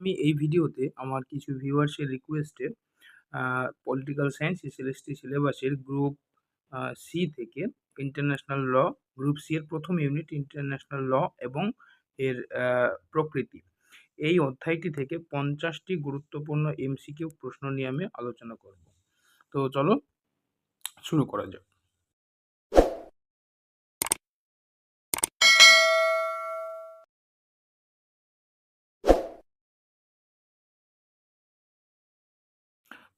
আমি এই ভিডিওতে আমার কিছু ভিউয়ার্সের রিকোয়েস্টে পলিটিক্যাল সায়েন্স এসএলএসটি সিলেবাসের গ্রুপ সি থেকে ইন্টারন্যাশনাল ল গ্রুপ সি এর প্রথম ইউনিট ইন্টারন্যাশনাল ল এবং এর প্রকৃতি। এই অধ্যায়টি থেকে পঞ্চাশটি গুরুত্বপূর্ণ এমসিকিউ প্রশ্ন নিয়ে আমি আলোচনা করব। তো চলো শুরু করা যাক।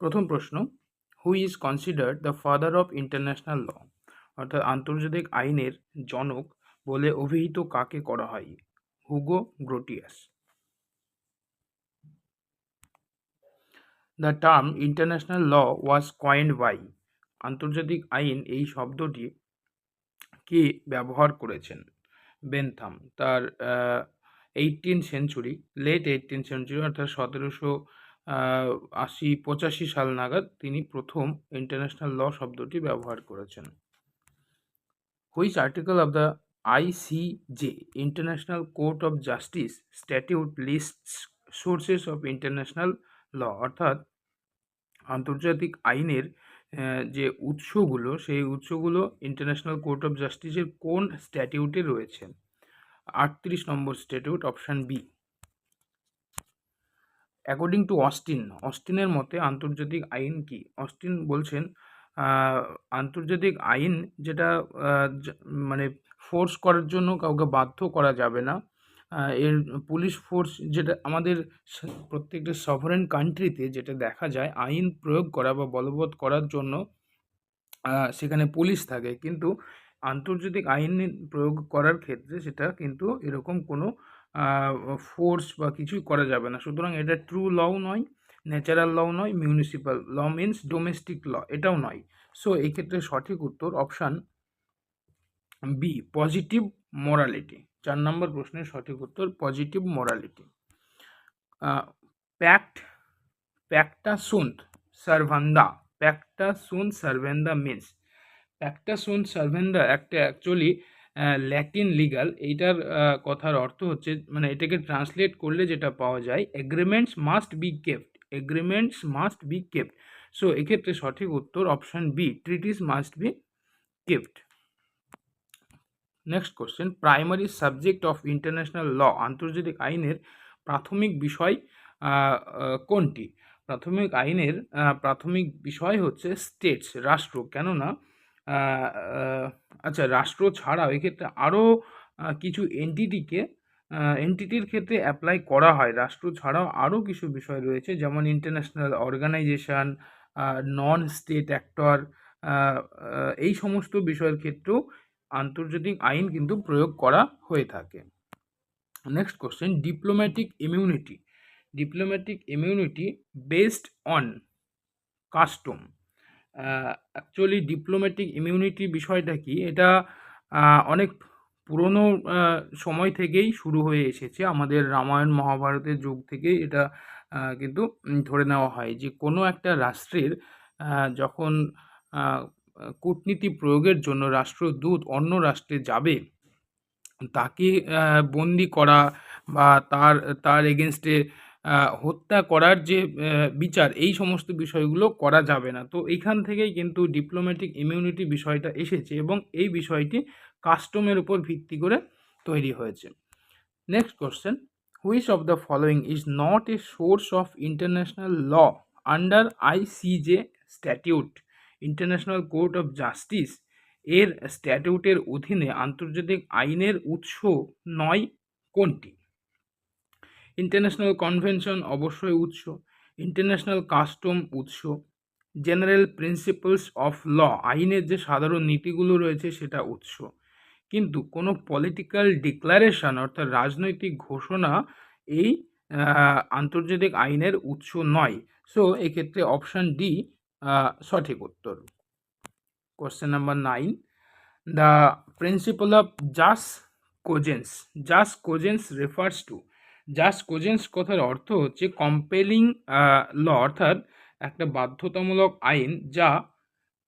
প্রথম প্রশ্ন who is considered the father of international law অর্থাৎ আন্তর্জাতিক আইনের জনক বলে অভিহিত কাকে করা হয়? Hugo Grotius the term international law was coined by আন্তর্জাতিক আইন এই শব্দটি কে ব্যবহার করেছেন? বেনথাম তার eighteen century late eighteen century অর্থাৎ সতেরোশো আশি, পঁচাশি সাল নাগাদ তিনি প্রথম ইন্টারন্যাশনাল ল শব্দটি ব্যবহার করেছেন। Which article of the ICJ international court of justice statute list sources of international law অর্থাৎ আন্তর্জাতিক আইনের যে উৎসগুলো, সেই উৎসগুলো ইন্টারন্যাশনাল কোর্ট অফ জাস্টিসের কোন স্ট্যাটিউটে রয়েছে? আটত্রিশ নম্বর statute option B according to Austin অস্টিনের মতে আন্তর্জাতিক আইন কি? অস্টিন বলছেন আন্তর্জাতিক আইন যেটা মানে ফোর্স করার জন্য কাউকে বাধ্য করা যাবে না। এর পুলিশ ফোর্স যেটা আমাদের প্রত্যেকটা সভারেন কান্ট্রিতে যেটা দেখা যায়, আইন প্রয়োগ করা বা বলবৎ করার জন্য সেখানে পুলিশ থাকে। কিন্তু আন্তর্জাতিক আইন প্রয়োগ করার ক্ষেত্রে সেটা কিন্তু এরকম কোনো ফোর্স বা কিছুই করা যাবে না। সুতরাং এটা ট্রু লও নয় ন্যাচারাল লও নয় municipal law means domestic law এটাও নয়। সো এই ক্ষেত্রে সঠিক উত্তর অপশান বি পজিটিভ মোরালিটি চার নম্বর প্রশ্নের সঠিক উত্তর পজিটিভ মোরালিটি প্যাক্ট প্যাক্টা সুন্দ সার্ভান্দা প্যাক্টা সুন সার্ভেন্দা মিন্স প্যাক্টা সুন সার্ভেন্দা একটা অ্যাকচুয়ালি ল্যাটিন লিগাল এইটার কথার অর্থ হচ্ছে মানে এটাকে ট্রান্সলেট করলে যেটা পাওয়া যায় agreements must be kept agreements must be kept so এক্ষেত্রে সঠিক উত্তর option B treaties must be kept next question primary subject of international law আন্তর্জাতিক আইনের প্রাথমিক বিষয় কোনটি? প্রাথমিক আইনের প্রাথমিক বিষয় হচ্ছে স্টেটস রাষ্ট্র। কেননা আচ্ছা রাষ্ট্র ছাড়াও এক্ষেত্রে আরও কিছু এনটিটিকে এনটিটির ক্ষেত্রে অ্যাপ্লাই করা হয়। রাষ্ট্র ছাড়াও আরও কিছু বিষয় রয়েছে, যেমন international organisation non state actor এই সমস্ত বিষয়ের ক্ষেত্রেও আন্তর্জাতিক আইন কিন্তু প্রয়োগ করা হয়ে থাকে। Next question diplomatic immunity diplomatic immunity based on custom actually diplomatic immunity বিষয়টা কি? এটা অনেক পুরনো সময় থেকেই শুরু হয়ে এসেছে। আমাদের রামায়ণ মহাভারতের যুগ থেকেই এটা কিন্তু ধরে নেওয়া হয় যে, কোনো একটা রাষ্ট্রের যখন কূটনীতি প্রয়োগের জন্য রাষ্ট্রদূত অন্য রাষ্ট্রে যাবে, তাকে বন্দি করা বা তার তার এগেনস্টে হত্যা করার যে বিচার, এই সমস্ত বিষয়গুলো করা যাবে না। তো এইখান থেকেই কিন্তু ডিপ্লোম্যাটিক ইমিউনিটি বিষয়টা এসেছে এবং এই বিষয়টি কাস্টমের উপর ভিত্তি করে তৈরি হয়েছে। Next question which of the following is not a source of international law under ICJ statute international court of justice এর স্ট্যাটিউটের অধীনে আন্তর্জাতিক আইনের উৎস নয় কোনটি? ইন্টারন্যাশনাল কনভেনশন অবশ্যই উৎস। ইন্টারন্যাশনাল কাস্টম উৎস। জেনারেল প্রিন্সিপালস অফ ল আইনের যে সাধারণ নীতিগুলো রয়েছে সেটা উৎস। কিন্তু কোনো পলিটিক্যাল ডিক্লারেশন অর্থাৎ রাজনৈতিক ঘোষণা এই আন্তর্জাতিক আইনের উৎস নয়। সো এক্ষেত্রে অপশান ডি সঠিক উত্তর। Question number nine the principle of জাস কোজেন্স জাস কোজেন্স রেফার্স টু জাস কোজেন্স কথার অর্থ হচ্ছে কম্পেলিং ল অর্থাৎ একটা বাধ্যতামূলক আইন যা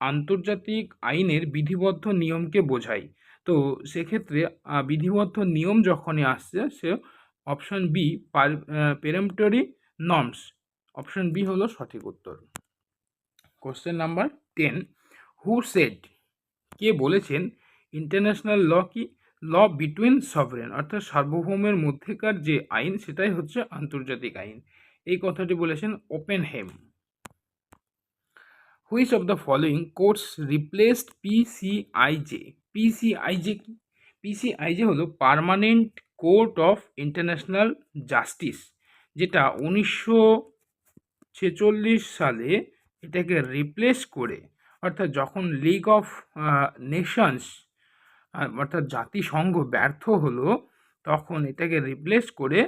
আন্তর্জাতিক আইনের বিধিবদ্ধ নিয়মকে বোঝায়। তো সেক্ষেত্রে বিধিবদ্ধ নিয়ম যখনই আসছে, সে option B peremptory norms option B হলো সঠিক উত্তর। Question number ten who said কে বলেছেন? ইন্টারন্যাশনাল ল কি? ল বিটুইন সভরেন, অর্থাৎ সার্বভৌমের মধ্যেকার যে আইন, সেটাই হচ্ছে আন্তর্জাতিক আইন। এই কথাটি বলেছেন Oppenheim which of the following courts replaced PCIJ PCIJ কি? পিসিআইজে হলো permanent court of international justice, যেটা উনিশশো ছেচল্লিশ সালে এটাকে রিপ্লেস করে, অর্থাৎ যখন লিগ অফ নেশনস অর্থাৎ জাতিসংঘ ব্যর্থ হলো, তখন এটাকে রিপ্লেস করে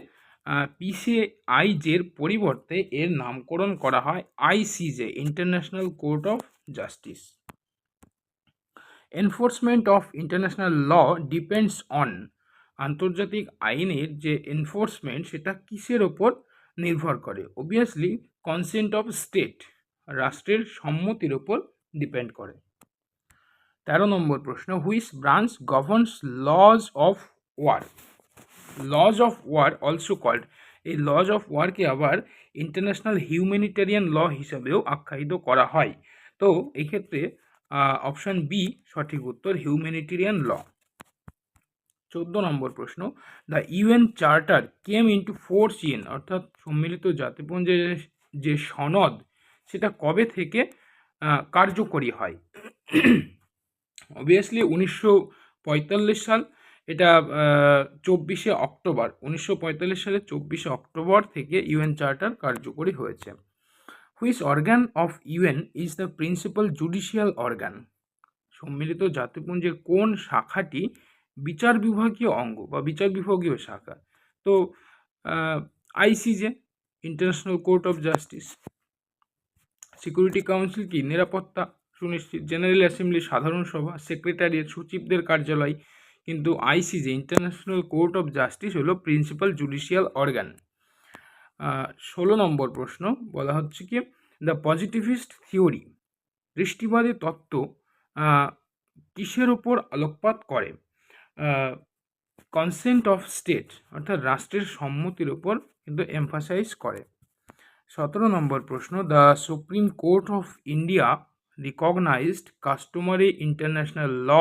পিসিআইজের পরিবর্তে এর নামকরণ করা হয় ICJ international court of justice enforcement of international law depends on আন্তর্জাতিক আইনের যে এনফোর্সমেন্ট সেটা কিসের ওপর নির্ভর করে? অবভিয়াসলি কনসেন্ট অফ স্টেট রাষ্ট্রের সম্মতির ওপর ডিপেন্ড করে। তেরো নম্বর প্রশ্ন which branch governs laws of war laws of war also called এই লজ অফ ওয়ারকে আবার ইন্টারন্যাশনাল হিউম্যানিটেরিয়ান ল হিসাবেও আখ্যায়িত করা হয়। তো এই ক্ষেত্রে অপশন বি সঠিক উত্তর হিউম্যানিটেরিয়ান ল চোদ্দ নম্বর প্রশ্ন the UN charter came into force in অর্থাৎ সম্মিলিত জাতিপুঞ্জের যে সনদ, সেটা কবে থেকে কার্যকরী হয়? অবভিয়াসলি উনিশশো পঁয়তাল্লিশ সাল, এটা চব্বিশে অক্টোবর, উনিশশো পঁয়তাল্লিশ সালে চব্বিশে অক্টোবর থেকে ইউএন চার্টার কার্যকরী হয়েছে। Which organ of UN is the principal judicial organ? সম্মিলিত জাতিপুঞ্জের কোন শাখাটি বিচার বিভাগীয় অঙ্গ বা বিচার বিভাগীয় শাখা? তো ICJ international court of justice security council কি নিরাপত্তা সুনিশ্চিত জেনারেল অ্যাসেম্বলি সাধারণ সভা সেক্রেটারিয়েট সচিবদের কার্যালয়, কিন্তু ICJ international court of justice হলো প্রিন্সিপাল জুডিশিয়াল অর্গান ষোলো নম্বর প্রশ্ন, বলা হচ্ছে কি দ্য পজিটিভিস্ট থিওরি দৃষ্টিবাদী তত্ত্ব কিসের ওপর আলোকপাত করে? কনসেন্ট অফ স্টেট অর্থাৎ রাষ্ট্রের সম্মতির ওপর কিন্তু এমফাসাইজ করে। সতেরো নম্বর প্রশ্ন the supreme court of India recognised customary international law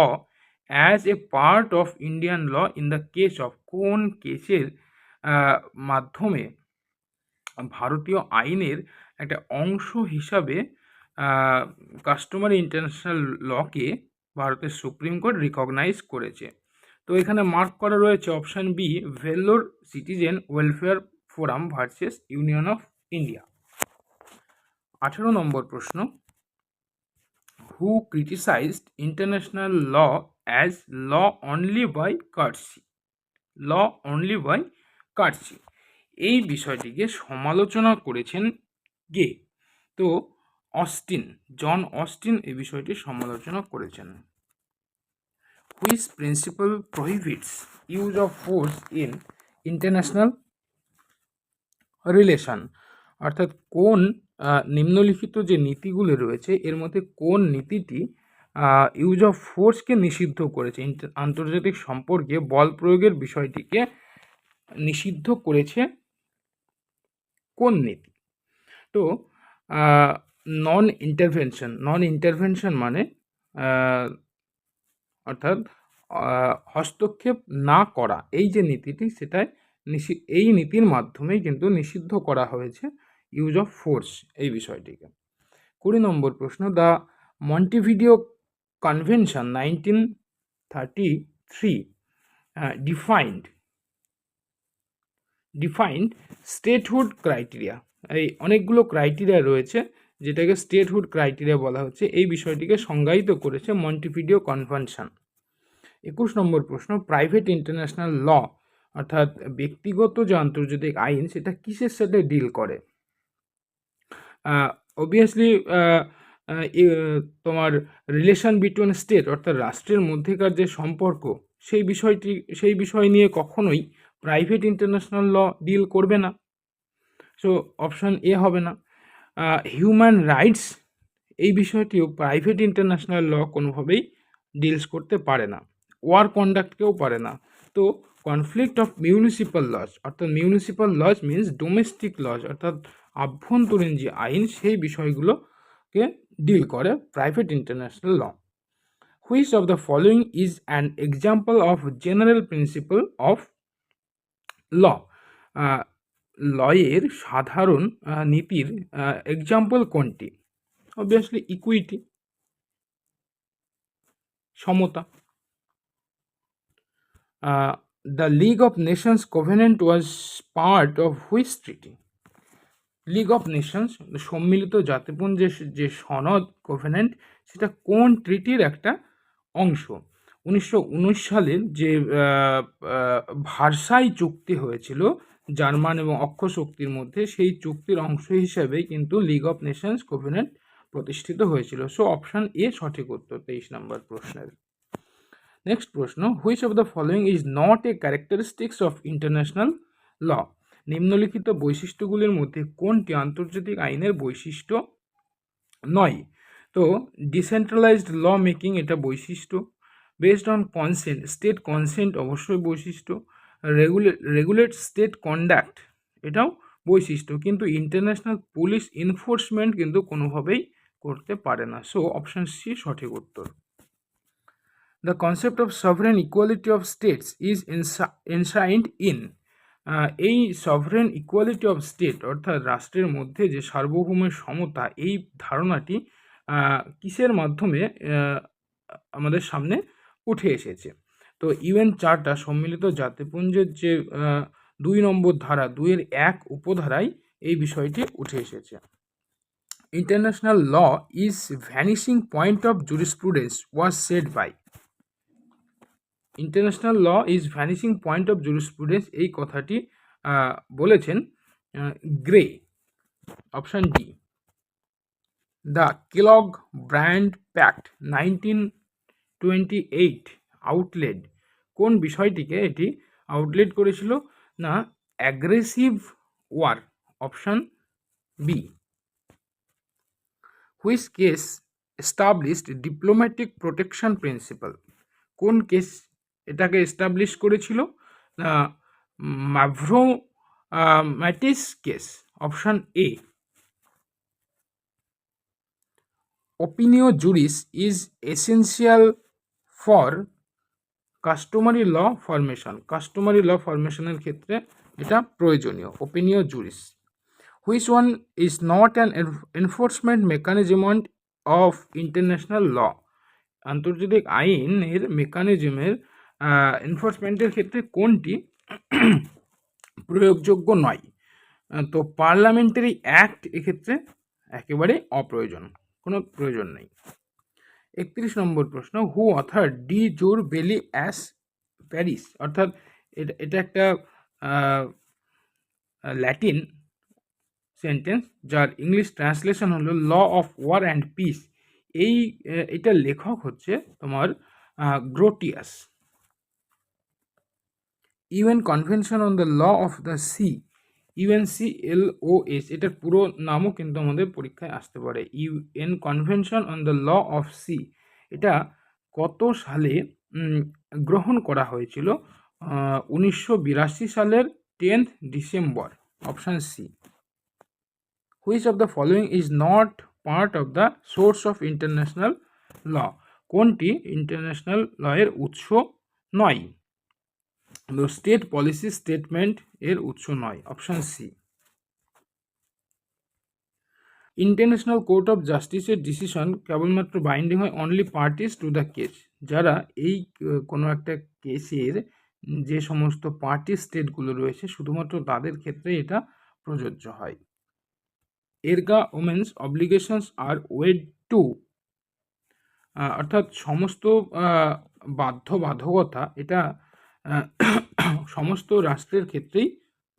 as a part of Indian law in the case of কোন কেসের মাধ্যমে ভারতীয় আইনের একটা অংশ হিসাবে কাস্টমারি ইন্টারন্যাশনাল লকে ভারতের সুপ্রিম কোর্ট রিকগনাইজ করেছে। তো এখানে মার্ক করা রয়েছে option B Vellore citizen welfare forum versus union of India আঠেরো নম্বর প্রশ্ন who criticised international law as law only by courtesy law only by courtesy এই বিষয়টিকে সমালোচনা করেছেন গে তো অস্টিন, জন অস্টিন এই বিষয়টি সমালোচনা করেছেন। Which principle prohibits use of force in international relation? অর্থাৎ কোন নিম্নলিখিত যে নীতিগুলি রয়েছে, এর মধ্যে কোন নীতিটি ইউজ অফ ফোর্সকে নিষিদ্ধ করেছে আন্তর্জাতিক সম্পর্কে বল প্রয়োগের বিষয়টিকে নিষিদ্ধ করেছে কোন নীতি? তো নন ইন্টারভেনশন নন ইন্টারভেনশন মানে অর্থাৎ হস্তক্ষেপ না করা, এই যে নীতিটি সেটাই নিষি, এই নীতির মাধ্যমেই কিন্তু নিষিদ্ধ করা হয়েছে। ইউজ অফ ফোর্স এই বিষয়টিকে। কুড়ি নম্বর প্রশ্ন the Montevideo convention nineteen thirty three defined defined statehood criteria এই অনেকগুলো ক্রাইটেরিয়া রয়েছে, যেটাকে স্টেটহুড ক্রাইটেরিয়া বলা হচ্ছে। এই বিষয়টিকে সংজ্ঞায়িত করেছে মন্টিভিডিও কনভেনশন একুশ নম্বর প্রশ্ন প্রাইভেট ইন্টারন্যাশনাল ল অর্থাৎ ব্যক্তিগত যে আন্তর্জাতিক আইন, সেটা কিসের সাথে ডিল করে? অবভিয়াসলি তোমার রিলেশন বিটুইন স্টেট অর্থাৎ রাষ্ট্রের মধ্যেকার যে সম্পর্ক, সেই বিষয়টি, সেই বিষয় নিয়ে কখনোই প্রাইভেট ইন্টারন্যাশনাল ল ডিল করবে না। সো অপশান এ হবে না। হিউম্যান রাইটস এই বিষয়টিও প্রাইভেট ইন্টারন্যাশনাল ল কোনোভাবেই ডিলস করতে পারে না। ওয়ার কন্ডাক্টকেও পারে না। তো কনফ্লিক্ট অফ মিউনিসিপ্যাল লজ অর্থাৎ municipal laws means domestic laws অর্থাৎ আভ্যন্তরীণ যে আইন, সেই বিষয়গুলোকে ডিল করে private international law which of the following is an example of general principle of law লয়ের সাধারণ নীতির এক্সাম্পল কোনটি? অবভিয়াসলি ইকুইটি সমতা। The league of nations covenant was part of which treaty league of nations সম্মিলিত জাতিপুঞ্জের যে সনদ covenant সেটা কোন ট্রিটির একটা অংশ? উনিশশো উনিশ সালের যে ভার্সাই চুক্তি হয়েছিল, জার্মান এবং অক্ষ শক্তির মধ্যে, সেই চুক্তির অংশ হিসেবেই কিন্তু লিগ অফ নেশনস কোভেনেন্ট প্রতিষ্ঠিত হয়েছিল। সো অপশন এ সঠিক উত্তর, তেইশ নম্বর প্রশ্নের। নেক্সট প্রশ্ন which of the following is not a characteristics of international law নিম্নলিখিত বৈশিষ্ট্যগুলির মধ্যে কোনটি আন্তর্জাতিক আইনের বৈশিষ্ট্য? নয়। তো ডিসেন্ট্রালাইজড ল মেকিং এটা বৈশিষ্ট্য। Based on consent state consent অবশ্যই বৈশিষ্ট্য। রেগুলেট রেগুলেট স্টেট কন্ডাক্ট এটাও বৈশিষ্ট্য। কিন্তু ইন্টারন্যাশনাল পুলিশ এনফোর্সমেন্ট কিন্তু কোনোভাবেই করতে পারে না। সো অপশন সি সঠিক উত্তর। The concept of sovereign equality of states is enshrined in এই সভারেন ইকুয়ালিটি অফ স্টেট অর্থাৎ রাষ্ট্রের মধ্যে যে সার্বভৌমের সমতা, এই ধারণাটি কিসের মাধ্যমে আমাদের সামনে উঠে এসেছে? তো ইউএন চার্টার সম্মিলিত জাতিপুঞ্জের যে দুই নম্বর ধারা, দুইয়ের এক উপধারায় এই বিষয়টি উঠে এসেছে। International law is vanishing point of jurisprudence was said by international law is vanishing point of jurisprudence এই কথাটি বলেছেন Gray option D the Kellogg Briand pact nineteen twenty eight outlawed কোন বিষয়টিকে এটি আউটলেট করেছিল? না aggressive war option B which case established diplomatic protection principle কোন case এটাকে এস্টাবলিশ করেছিল Mavrommatis case option A opinio juris is essential for customary law formation customary law ফরমেশনের ক্ষেত্রে এটা প্রয়োজনীয় ওপিনিও জুরিস which one is not an enforcement mechanism of international law আন্তর্জাতিক আইনের মেকানিজমের এনফোর্সমেন্টের ক্ষেত্রে কোনটি প্রয়োগযোগ্য নয়? তো পার্লামেন্টারি অ্যাক্ট এক্ষেত্রে একেবারে অপ্রয়োজন, কোনো প্রয়োজন নেই। একত্রিশ নম্বর প্রশ্ন হু অথার ডি জোর বেলি অ্যাস প্যারিস অর্থাৎ এটা এটা একটা ল্যাটিন সেন্টেন্স যার ইংলিশ ট্রান্সলেশন হলো law of war and peace এই এটা লেখক হচ্ছে তোমার Grotius UN convention on the law of the sea, UNC L O S এটার পুরো নামও কিন্তু আমাদের পরীক্ষায় আসতে পারে। UN convention on the law of the, sea কত সালে গ্রহণ করা হয়েছিল? উনিশশো বিরাশি সালের tenth December, option C. Which of the following is not part of the source of international law, কোনটি? ইন্টারন্যাশনাল লয়ের উৎস নয়। স্টেট পলিসি স্টেটমেন্ট এর উৎস নয় option C international court of জাস্টিসের ডিসিশন কেবলমাত্র বাইন্ডিং হয় only parties to the case যারা এই কোনো একটা কেসের যে সমস্ত পার্টি স্টেটগুলো রয়েছে, শুধুমাত্র তাদের ক্ষেত্রে এটা প্রযোজ্য হয়। Erga omnes obligations are owed to অর্থাৎ সমস্ত বাধ্যবাধকতা এটা সমস্ত রাষ্ট্রের ক্ষেত্রেই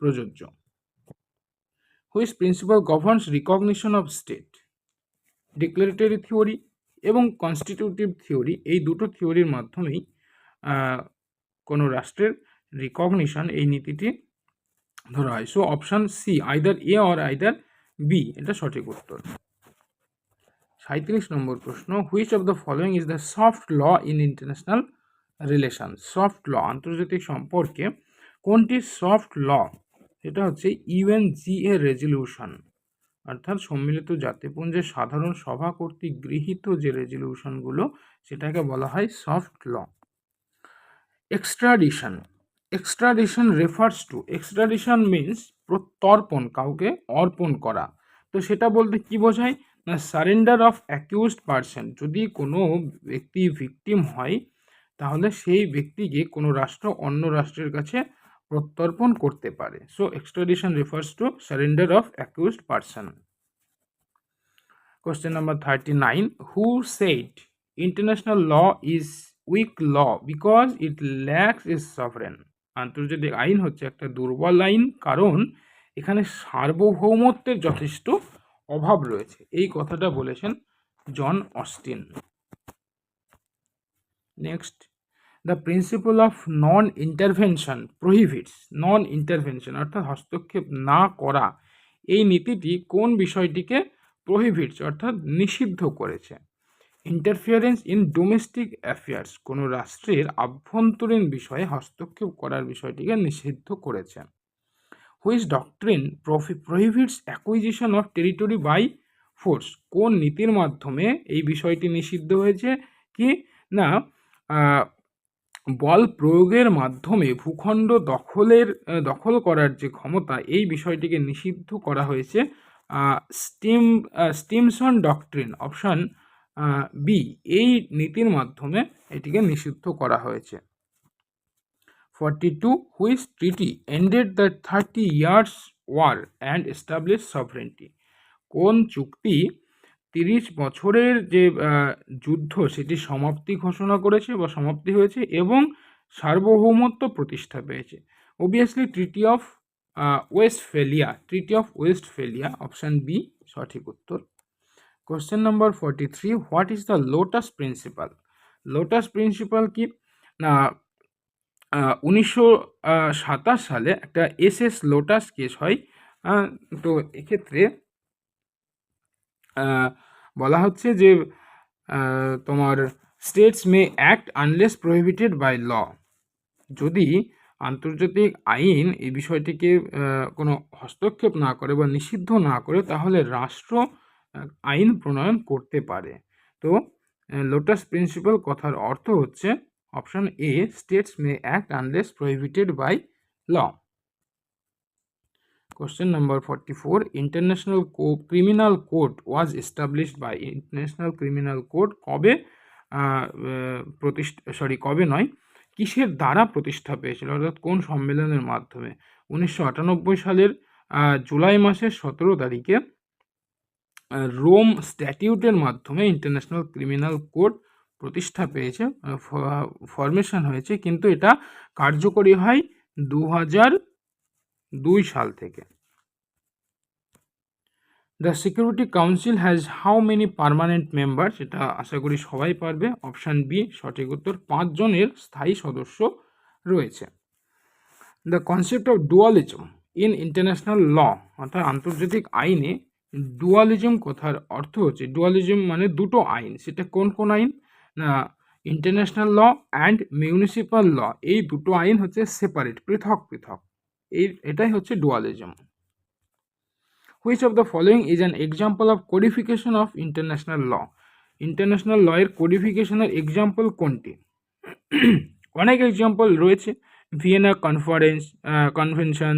প্রযোজ্য। Which principle governs recognition of state declaratory theory এবং কনস্টিটিউটিভ থিওরি এই দুটো থিওরির মাধ্যমেই কোনো রাষ্ট্রের রিকগনিশন এই নীতিটি ধরা হয়। So option C either A or either B এটা সঠিক উত্তর। সাঁত্রিশ নম্বর প্রশ্ন which of the following is the soft law in international relation soft law আন্তর্জাতিক সম্পর্কে কোনটি সফট ল সেটা হচ্ছে ইউএনজিএ রেজলিউশন অর্থাৎ সম্মিলিত জাতিপুঞ্জের সাধারণ সভা কর্তৃক গৃহীত যে রেজলিউশনগুলো সেটাকে বলা হয় soft law extradition extradition refers to extradition means প্রত্যর্পণ, কাউকে অর্পণ করা। তো সেটা বলতে কি বোঝায়? না সারেন্ডার অফ অ্যাকিউজড পারসন যদি কোনো ব্যক্তি ভিকটিম হয় তাহলে সেই ব্যক্তিকে কোনো রাষ্ট্র অন্য রাষ্ট্রের কাছে প্রত্যর্পণ করতে পারে। So extradition refers to surrender of accused person question number thirty nine who said international law is weak law because it lacks is sovereign আন্তর্জাতিক আইন হচ্ছে একটা দুর্বল আইন, কারণ এখানে সার্বভৌমত্বের যথেষ্ট অভাব রয়েছে। এই কথাটা বলেছেন John Austin. Next the principle of non intervention prohibits non intervention অর্থাৎ হস্তক্ষেপ না করা। এই নীতিটি কোন বিষয়টিকে প্রহিবিটস অর্থাৎ নিষিদ্ধ করেছে? ইন্টারফিয়ারেন্স ইন ডোমেস্টিক অ্যাফেয়ার্স কোনো রাষ্ট্রের আভ্যন্তরীণ বিষয়ে হস্তক্ষেপ করার বিষয়টিকে নিষিদ্ধ করেছে। Which doctrine prohibits acquisition of territory by force কোন নীতির মাধ্যমে এই বিষয়টি নিষিদ্ধ হয়েছে কি? না বল প্রয়োগের মাধ্যমে ভূখণ্ড দখলের দখল করার যে ক্ষমতা, এই বিষয়টিকে নিষিদ্ধ করা হয়েছে। Stim Stimson doctrine, option B, এই নীতির মাধ্যমে এটিকে নিষিদ্ধ করা হয়েছে। Forty two, which treaty ended the thirty years war and establish sovereignty কোন চুক্তি তিরিশ বছরের যে যুদ্ধ সেটি সমাপ্তি ঘোষণা করেছে বা সমাপ্তি হয়েছে এবং সার্বভৌমত্ব প্রতিষ্ঠা পেয়েছে। Obviously treaty of Westphalia treaty of Westphalia option B সঠিক উত্তর। Question number forty three what is the Lotus principle Lotus principle কি? না উনিশশো সাতাশ সালে একটা এস এস লোটাস কেস হয় তো এক্ষেত্রে বলা হচ্ছে যে তোমার states may act unless prohibited by law যদি আন্তর্জাতিক আইন এই বিষয়টিকে কোনো হস্তক্ষেপ না করে বা নিষিদ্ধ না করে, তাহলে রাষ্ট্র আইন প্রণয়ন করতে পারে। তো লোটাস প্রিন্সিপাল কথার অর্থ হচ্ছে option A states may act unless prohibited by law question number forty four international criminal court was established by international criminal court কবে প্রতিষ্ঠা সরি কবে নয়? কিসের দ্বারা প্রতিষ্ঠা পেয়েছিল? অর্থাৎ কোন সম্মেলনের মাধ্যমে? উনিশশো আটানব্বই সালের জুলাই মাসের সতেরো তারিখে রোম স্ট্যাটিউটের মাধ্যমে ইন্টারন্যাশনাল ক্রিমিনাল কোর্ট প্রতিষ্ঠা পেয়েছে ফরমেশন হয়েছে। কিন্তু এটা কার্যকরী হয় দু হাজার দুই সাল থেকে। The security council has how many permanent member সেটা আশা করি সবাই পারবে। অপশান বি সঠিক উত্তর পাঁচজনের স্থায়ী সদস্য রয়েছে। The concept of dualism in international law অর্থাৎ আন্তর্জাতিক আইনে ডুয়ালিজম কথার অর্থ হচ্ছে ডুয়ালিজম মানে দুটো আইন, সেটা কোন কোন আইন? না international law and municipal law এই দুটো আইন হচ্ছে সেপারেট পৃথক পৃথক। এই, এটাই হচ্ছে dualism which of the following is an example of codification of international law international লয়ের কোডিফিকেশনের এক্সাম্পল কোনটি? অনেক এক্সাম্পল রয়েছে। Vienna conference convention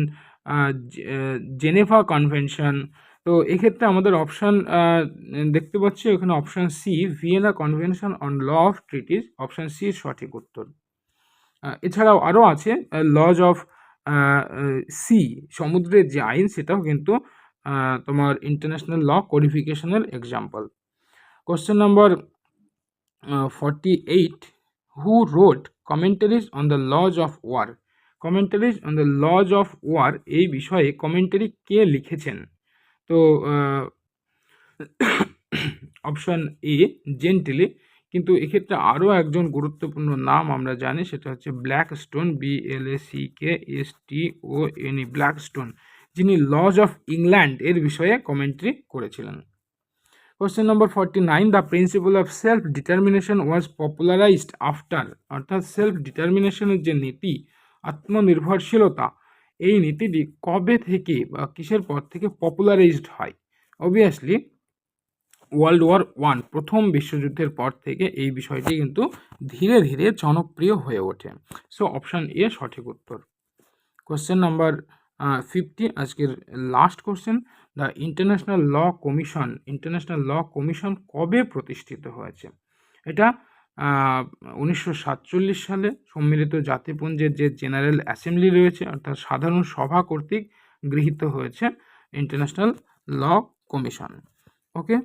Geneva convention তো এক্ষেত্রে আমাদের অপশান দেখতে পাচ্ছি এখানে option C Vienna convention on law of treaties option C সঠিক উত্তর। এছাড়াও আরও আছে লজ অফ সি সমুদ্রের যে আইন, সেটাও কিন্তু তোমার international law কোডিফিকেশনের example question number forty eight who wrote commentaries on the laws of war commentaries on the laws of war এই বিষয়ে কমেন্টারি কে লিখেছেন? তো অপশন এ জেন্টেলি কিন্তু এক্ষেত্রে আরও একজন গুরুত্বপূর্ণ নাম আমরা জানি, সেটা হচ্ছে Blackstone B L A C K S T O N Blackstone যিনি লজ অফ ইংল্যান্ড এর বিষয়ে কমেন্ট্রি করেছিলেন। Question number forty nine the principle of self determination was popularised after অর্থাৎ সেলফ ডিটারমিনেশনের যে নীতি, আত্মনির্ভরশীলতা, এই নীতিটি কবে থেকে বা কিসের পর থেকে পপুলারাইজড হয়? অবভিয়াসলি ওয়ার্ল্ড ওয়ার ওয়ান প্রথম বিশ্বযুদ্ধের পর থেকে এই বিষয়টি কিন্তু ধীরে ধীরে জনপ্রিয় হয়ে ওঠে। সো অপশান এ সঠিক উত্তর। কোশ্চেন নাম্বার ফিফটি আজকের last question the international law commission international law commission কবে প্রতিষ্ঠিত হয়েছে? এটা উনিশশো সাতচল্লিশ সালে সম্মিলিত জাতিপুঞ্জের যে জেনারেল অ্যাসেম্বলি রয়েছে, অর্থাৎ সাধারণ সভা কর্তৃক গৃহীত হয়েছে ইন্টারন্যাশনাল ল কমিশন ওকে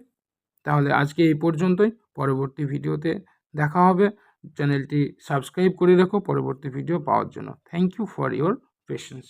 তাহলে আজকে এই পর্যন্তই। পরবর্তী ভিডিওতে দেখা হবে। চ্যানেলটি সাবস্ক্রাইব করে রেখো। পরবর্তী ভিডিও পাওয়ার জন্য। Thank you for your patience